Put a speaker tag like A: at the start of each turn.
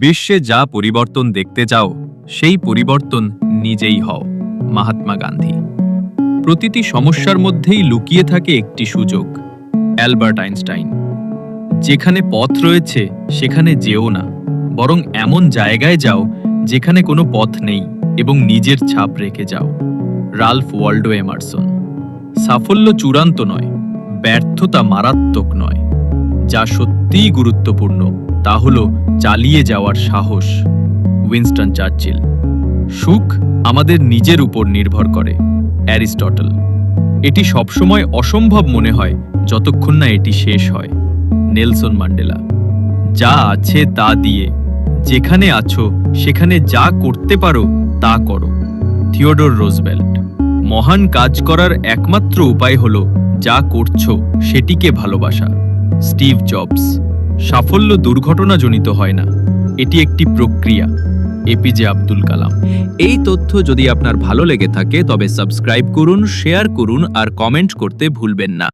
A: বিশ্বে যা পরিবর্তন দেখতে যাও সেই পরিবর্তন নিজেই হও, মহাত্মা গান্ধী। প্রতিটি সমস্যার মধ্যেই লুকিয়ে থাকে একটি সুযোগ, অ্যালবার্ট আইনস্টাইন। যেখানে পথ রয়েছে, সেখানে যেও না, বরং এমন জায়গায় যাও, যেখানে কোনো পথ নেই এবং নিজের ছাপ রেখে যাও, রালফ ওয়াল্ডো এমারসন। সাফল্য চূড়ান্ত নয়, ব্যর্থতা মারাত্মক নয়, যা সত্যিই গুরুত্বপূর্ণ। তা হল চালিয়ে যাওয়ার সাহস, উইনস্টন চার্চিল। সুখ আমাদের নিজের উপর নির্ভর করে, অ্যারিস্টটল। এটি সবসময় অসম্ভব মনে হয় যতক্ষণ না এটি শেষ হয়, নেলসন ম্যান্ডেলা। যা আছে তা দিয়ে, যেখানে আছো সেখানে যা করতে পারো তা করো, থিওডোর রোজবেল্ট মহান কাজ করার একমাত্র উপায় হল যা করছ সেটিকে ভালোবাসা, স্টিভ জবস। সাফল্য দুর্ঘটনাজনিত হয় না। এটি একটি প্রক্রিয়া। এপিজে আব্দুল কালাম। এই তথ্য যদি আপনার ভালো লেগে থাকে, তবে সাবস্ক্রাইব করুন, শেয়ার করুন, আর কমেন্ট করতে ভুলবেন না।